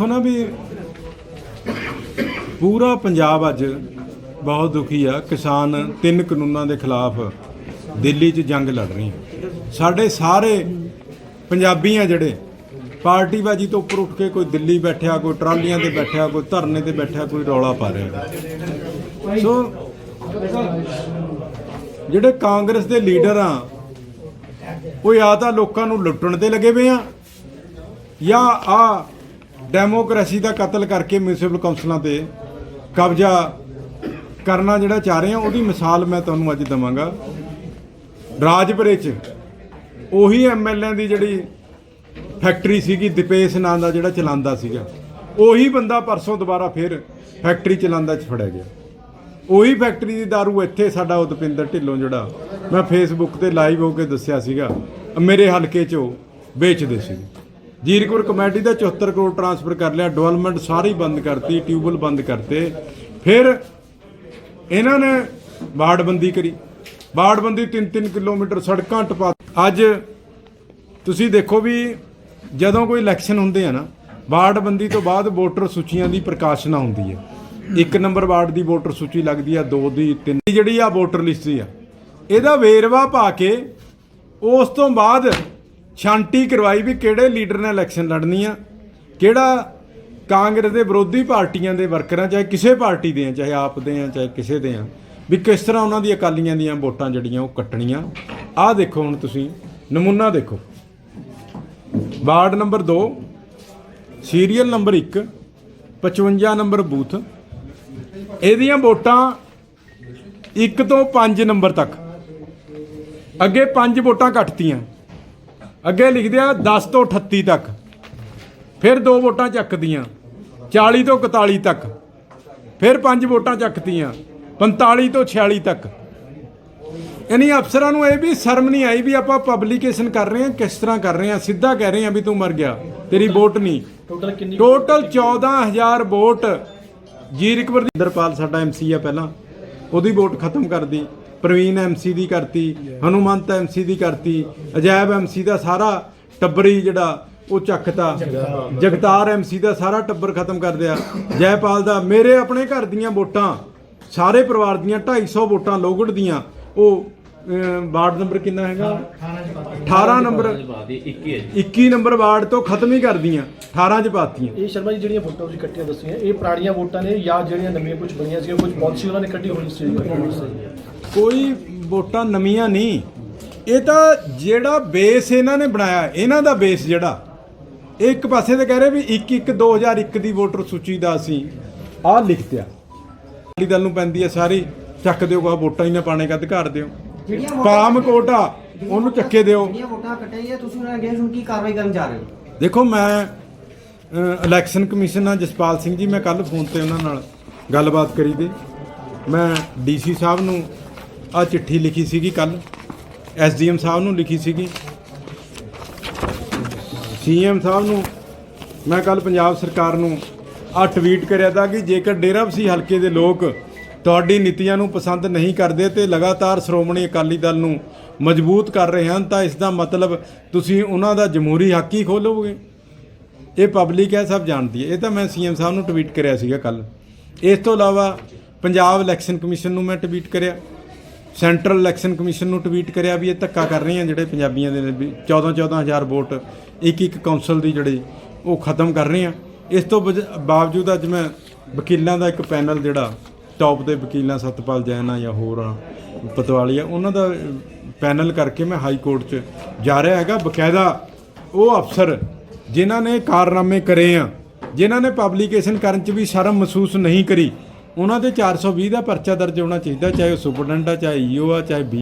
ਦੇਖੋ ਨਾ ਵੀ ਪੂਰਾ ਪੰਜਾਬ ਅੱਜ ਬਹੁਤ ਦੁਖੀ ਆ। ਕਿਸਾਨ ਤਿੰਨ ਕਾਨੂੰਨਾਂ ਦੇ ਖਿਲਾਫ ਦਿੱਲੀ 'ਚ ਜੰਗ ਲੜ ਰਹੀ ਸਾਡੇ ਸਾਰੇ ਪੰਜਾਬੀ ਆ ਜਿਹੜੇ, ਪਾਰਟੀਬਾਜੀ ਤੋਂ ਉੱਪਰ ਉੱਠ ਕੇ ਕੋਈ ਦਿੱਲੀ ਬੈਠਿਆ, ਕੋਈ ਟਰਾਲੀਆਂ ਤੇ ਬੈਠਿਆ, ਕੋਈ ਧਰਨੇ ਤੇ ਬੈਠਿਆ, ਕੋਈ ਰੌਲਾ ਪਾ ਰਿਹਾ। ਸੋ ਜਿਹੜੇ ਕਾਂਗਰਸ ਦੇ ਲੀਡਰ ਆ, ਉਹ ਜਾਂ ਤਾਂ ਲੋਕਾਂ ਨੂੰ ਲੁੱਟਣ ਤੇ ਲੱਗੇ ਪਏ ਆ, ਜਾਂ ਆ ਡੈਮੋਕ੍ਰੇਸੀ ਦਾ ਕਤਲ ਕਰਕੇ ਮਿਊਨਿਸਪਲ ਕੌਂਸਲਾਂ ਤੇ ਕਬਜ਼ਾ ਕਰਨਾ ਜਿਹੜਾ ਚਾਹ ਰਹੇ ਆ ਉਹਦੀ ਮਿਸਾਲ ਮੈਂ ਤੁਹਾਨੂੰ ਅੱਜ ਦਵਾਂਗਾ। ਰਾਜਪੁਰੇ ਚ ਉਹੀ ਐਮਐਲਏ ਦੀ ਜਿਹੜੀ ਫੈਕਟਰੀ ਸੀਗੀ, ਦਿਪੇਸ਼ ਨਾਂ ਦਾ ਜਿਹੜਾ ਚਲਾਉਂਦਾ ਸੀਗਾ, ਉਹੀ ਬੰਦਾ ਪਰਸੋਂ ਦੁਬਾਰਾ ਫਿਰ ਫੈਕਟਰੀ ਚਲਾਉਂਦਾ ਚ ਫੜਿਆ ਗਿਆ। ਉਹੀ ਫੈਕਟਰੀ ਦੀ दारू ਇੱਥੇ ਸਾਡਾ ਉਦਪਿੰਦਰ ਢਿੱਲੋਂ ਜਿਹੜਾ ਮੈਂ ਫੇਸਬੁੱਕ ਤੇ ਲਾਈਵ ਹੋ ਕੇ ਦੱਸਿਆ ਸੀਗਾ, ਮੇਰੇ ਹਲਕੇ 'ਚ ਉਹ ਵੇਚਦੇ ਸੀ ਜੀਰਕਪੁਰ ਕਮੇਟੀ ਦਾ 74 ਕਰੋੜ ਟ੍ਰਾਂਸਫਰ ਕਰ ਲਿਆ, ਡਿਵੈਲਪਮੈਂਟ ਸਾਰੀ ਬੰਦ ਕਰਤੀ ਟਿਊਬਲ ਬੰਦ ਕਰਤੇ। ਫਿਰ ਇਹਨਾਂ ਨੇ ਬਾੜਬੰਦੀ ਕਰੀ। ਬਾੜਬੰਦੀ 3-3 ਕਿਲੋਮੀਟਰ ਸੜਕਾਂ ਟਪਾ ਅੱਜ ਤੁਸੀਂ ਦੇਖੋ ਵੀ ਜਦੋਂ ਕੋਈ ਇਲੈਕਸ਼ਨ ਹੁੰਦੇ ਆ ਨਾ ਵਾਰਡਬੰਦੀ ਤੋਂ ਬਾਅਦ ਵੋਟਰ ਸੂਚੀਆਂ ਦੀ ਪ੍ਰਕਾਸ਼ਨਾ ਹੁੰਦੀ ਹੈ। ਇੱਕ ਨੰਬਰ ਵਾਰਡ ਦੀ ਵੋਟਰ ਸੂਚੀ ਲੱਗਦੀ ਆ, ਦੋ ਦੀ, ਤਿੰਨ ਦੀ। ਜਿਹੜੀ ਆ ਵੋਟਰ ਲਿਸਟ ਆ, ਇਹਦਾ ਵੇਰਵਾ ਪਾ ਕੇ ਉਸ ਤੋਂ ਬਾਅਦ ਛਾਂਟੀ ਕਰਵਾਈ ਵੀ ਕਿਹੜੇ ਲੀਡਰ ਨੇ ਇਲੈਕਸ਼ਨ ਲੜਨੀ ਆ, ਕਿਹੜਾ ਕਾਂਗਰਸ ਦੇ ਵਿਰੋਧੀ ਪਾਰਟੀਆਂ ਦੇ ਵਰਕਰਾਂ, ਚਾਹੇ ਕਿਸੇ ਪਾਰਟੀ ਦੇ ਆ, ਚਾਹੇ ਆਪ ਦੇ ਆ, ਚਾਹੇ ਕਿਸੇ ਦੇ ਆ, ਵੀ ਕਿਸ ਤਰ੍ਹਾਂ ਉਹਨਾਂ ਦੀ ਅਕਾਲੀਆਂ ਦੀਆਂ ਵੋਟਾਂ ਜਿਹੜੀਆਂ ਉਹ ਕੱਟਣੀਆਂ। ਆਹ ਦੇਖੋ ਹੁਣ ਤੁਸੀਂ, ਨਮੂਨਾ ਦੇਖੋ। Ward number 2 serial number 1 55 number booth. ਇਹਦੀਆਂ ਵੋਟਾਂ 1 ਤੋਂ 5 ਨੰਬਰ ਤੱਕ। ਅੱਗੇ 5 ਵੋਟਾਂ ਕੱਟਤੀਆਂ ਅੱਗੇ ਲਿਖਦੇ ਆ 10 ਤੋਂ 38 ਤੱਕ। ਫਿਰ ਦੋ ਵੋਟਾਂ ਚੱਕਦੀਆਂ 40 ਤੋਂ 41 ਤੱਕ। ਫਿਰ ਪੰਜ ਵੋਟਾਂ ਚੱਕਤੀਆਂ 45 ਤੋਂ 46 ਤੱਕ। ਯਾਨੀ ਅਫਸਰਾਂ ਨੂੰ ਇਹ ਵੀ ਸ਼ਰਮ ਨਹੀਂ ਆਈ ਵੀ ਆਪਾਂ ਪਬਲਿਕੇਸ਼ਨ ਕਰ ਰਹੇ ਹਾਂ ਕਿਸ ਤਰ੍ਹਾਂ ਕਰ ਰਹੇ ਹਾਂ ਸਿੱਧਾ ਕਹਿ ਰਹੇ ਹਾਂ ਵੀ ਤੂੰ ਮਰ ਗਿਆ ਤੇਰੀ ਵੋਟ ਨਹੀਂ। ਟੋਟਲ ਕਿੰਨੀ ਟੋਟਲ 14000 ਵੋਟ ਜੀਰਕਪੁਰ ਦੀ ਇੰਦਰਪਾਲ ਸਾਡਾ ਐਮਸੀ ਆ ਪਹਿਲਾਂ ਉਹਦੀ ਵੋਟ ਖਤਮ ਕਰਦੀ ਪ੍ਰਵੀਨ ਐਮਸੀ ਦੀ ਕਰਤੀ, ਹਨੂਮੰਤ ਐਮਸੀ ਦੀ ਕਰਤੀ ਅਜੈਬ ਐਮਸੀ ਦਾ ਸਾਰਾ ਟੱਬਰੀ ਜਿਹੜਾ ਉਹ ਚੱਕਤਾ। ਜਗਤਾਰ ਐਮਸੀ ਦਾ ਸਾਰਾ ਟੱਬਰ ਖਤਮ ਕਰ ਦਿਆ। ਜੈਪਾਲ ਦਾ ਮੇਰੇ ਆਪਣੇ ਘਰ ਦੀਆਂ ਵੋਟਾਂ, ਸਾਰੇ ਪਰਿਵਾਰ ਦੀਆਂ 250 ਵੋਟਾਂ ਲੋਗੜ ਦੀਆਂ, ਉਹ ਵਾਰਡ ਨੰਬਰ ਕਿੰਨਾ ਹੈਗਾ? 18 ਨੰਬਰ 21 ਨੰਬਰ ਵਾਰਡ ਤੋਂ ਖਤਮ ਹੀ ਕਰਦੀਆਂ 18 ਚ ਪਾਤੀਆਂ। ਇਹ ਸ਼ਰਮਾ ਜੀ ਜਿਹੜੀਆਂ ਵੋਟਾਂ ਤੁਸੀਂ ਇਕੱਠੀਆਂ ਦੱਸੀਆਂ, ਇਹ ਪੁਰਾਣੀਆਂ ਵੋਟਾਂ ਨੇ ਜਾਂ ਜਿਹੜੀਆਂ ਨਵੀਆਂ ਕੁਝ ਬਣੀਆਂ ਸੀ ਕੁਝ ਪਾਲਿਸੀ ਉਹਨਾਂ ਨੇ ਕੱਢੀ ਹੋਈ ਸੀ। ਕੋਈ ਵੋਟਾਂ ਨਵੀਆਂ ਨਹੀਂ। ਇਹ ਤਾਂ ਜਿਹੜਾ ਬੇਸ ਇਹਨਾਂ ਨੇ ਬਣਾਇਆ ਇਹਨਾਂ ਦਾ ਬੇਸ ਜਿਹੜਾ। ਇਹ ਇੱਕ ਪਾਸੇ ਤੇ ਕਹਿ ਰਹੇ ਵੀ 1 1 2001 ਦੀ ਵੋਟਰ ਸੂਚੀ ਦਾ ਅਸੀਂ ਆਹ ਲਿਖਤਿਆ ਅਕਾਲੀ ਦਲ ਨੂੰ ਪੈਂਦੀ ਹੈ ਸਾਰੀ ਚੱਕ ਦਿਓ ਕਾ ਵੋਟਾਂ ਹੀ ਨਾ ਪਾਣੇ ਦਾ ਅਧਿਕਾਰ ਦਿਓ। ਕਾਮ ਕੋਟਾ ਉਹਨੂੰ ਚੱਕੇ ਦਿਓ। ਜਿਹੜੀਆਂ ਵੋਟਾਂ ਕੱਟੀਆਂ ਤੁਸੀਂ ਉਹਨਾਂ ਅਗੇਂਸਟ ਹੁਣ ਕੀ ਕਾਰਵਾਈ ਕਰਨ ਜਾ ਰਹੇ ਹੋ? ਦੇਖੋ ਮੈਂ ਇਲੈਕਸ਼ਨ ਕਮਿਸ਼ਨ ਨਾਲ ਜਸਪਾਲ ਸਿੰਘ ਜੀ ਮੈਂ ਕੱਲ ਫੋਨ ਤੇ ਉਹਨਾਂ ਨਾਲ ਗੱਲਬਾਤ ਕਰੀ ਤੇ ਮੈਂ ਡੀਸੀ ਸਾਹਿਬ ਨੂੰ ਆ ਚਿੱਠੀ ਲਿਖੀ ਸੀਗੀ ਕੱਲ ਐਸਡੀਐਮ ਸਾਹਿਬ ਨੂੰ ਲਿਖੀ ਸੀਗੀ। ਸੀਐਮ ਸਾਹਿਬ ਨੂੰ ਮੈਂ ਕੱਲ ਪੰਜਾਬ ਸਰਕਾਰ ਨੂੰ ਆ ਟਵੀਟ ਕਰਿਆ ਤਾਂ ਕਿ ਜੇਕਰ ਡੇਰਾਬਸੀ ਹਲਕੇ ਦੇ ਲੋਕ ਤੁਹਾਡੀ ਨੀਤੀਆਂ ਨੂੰ ਪਸੰਦ ਨਹੀਂ ਕਰਦੇ ਤੇ ਲਗਾਤਾਰ ਸ਼੍ਰੋਮਣੀ ਅਕਾਲੀ ਦਲ ਨੂੰ ਮਜ਼ਬੂਤ ਕਰ ਰਹੇ ਹਨ, ਤਾਂ ਇਸ ਦਾ ਮਤਲਬ ਤੁਸੀਂ ਉਹਨਾਂ ਦਾ ਜਮਹੂਰੀ ਹੱਕ ਹੀ ਖੋਲੋਗੇ। ਇਹ ਪਬਲਿਕ ਹੈ, ਸਭ ਜਾਣਦੀ ਹੈ। ਇਹ ਤਾਂ ਮੈਂ ਸੀਐਮ ਸਾਹਿਬ ਨੂੰ ਟਵੀਟ ਕਰਿਆ ਸੀਗਾ ਕੱਲ ਇਸ ਤੋਂ ਇਲਾਵਾ ਪੰਜਾਬ ਇਲੈਕਸ਼ਨ ਕਮਿਸ਼ਨ ਨੂੰ ਮੈਂ ਟਵੀਟ ਕਰਿਆ। ਸੈਂਟਰਲ ਇਲੈਕਸ਼ਨ ਕਮਿਸ਼ਨ ਨੂੰ ਟਵੀਟ ਕਰਿਆ ਵੀ ਇਹ ਧੱਕਾ ਕਰ ਰਹੀਆਂ ਜਿਹੜੇ ਪੰਜਾਬੀਆਂ ਦੇ ਨੇ ਵੀ 14 14000 ਵੋਟ ਇੱਕ ਇੱਕ ਕੌਂਸਲ ਦੀ ਜਿਹੜੀ ਉਹ ਖਤਮ ਕਰ ਰਹੇ ਆ ਇਸ ਤੋਂ ਵਜ- ਬਾਵਜੂਦ ਅੱਜ ਮੈਂ ਵਕੀਲਾਂ ਦਾ ਇੱਕ ਪੈਨਲ ਜਿਹੜਾ ਟੌਪ ਦੇ ਵਕੀਲਾਂ ਸਤਪਾਲ ਜੈਨ ਆ ਜਾਂ ਹੋਰ ਆ ਪਤਵਾਲੀਆ ਉਹਨਾਂ ਦਾ ਪੈਨਲ ਕਰਕੇ ਮੈਂ ਹਾਈ ਕੋਰਟ 'ਚ ਜਾ ਰਿਹਾ ਹੈਗਾ। ਬਕਾਇਦਾ ਉਹ ਅਫਸਰ ਜਿਨ੍ਹਾਂ ਨੇ ਕਾਰਨਾਮੇ ਕਰੇ ਆ, ਜਿਨ੍ਹਾਂ ਨੇ ਪਬਲੀਕੇਸ਼ਨ ਕਰਨ 'ਚ ਵੀ ਸ਼ਰਮ ਮਹਿਸੂਸ ਨਹੀਂ ਕਰੀ ਉਹਨਾਂ ਤੇ 420 ਦਾ ਪਰਚਾ ਦਰਜ ਹੋਣਾ ਚਾਹੀਦਾ, ਚਾਹੇ ਉਹ ਸੁਪਰਡੈਂਟ ਆ, ਚਾਹੇ ਈਓ ਆ, ਚਾਹੇ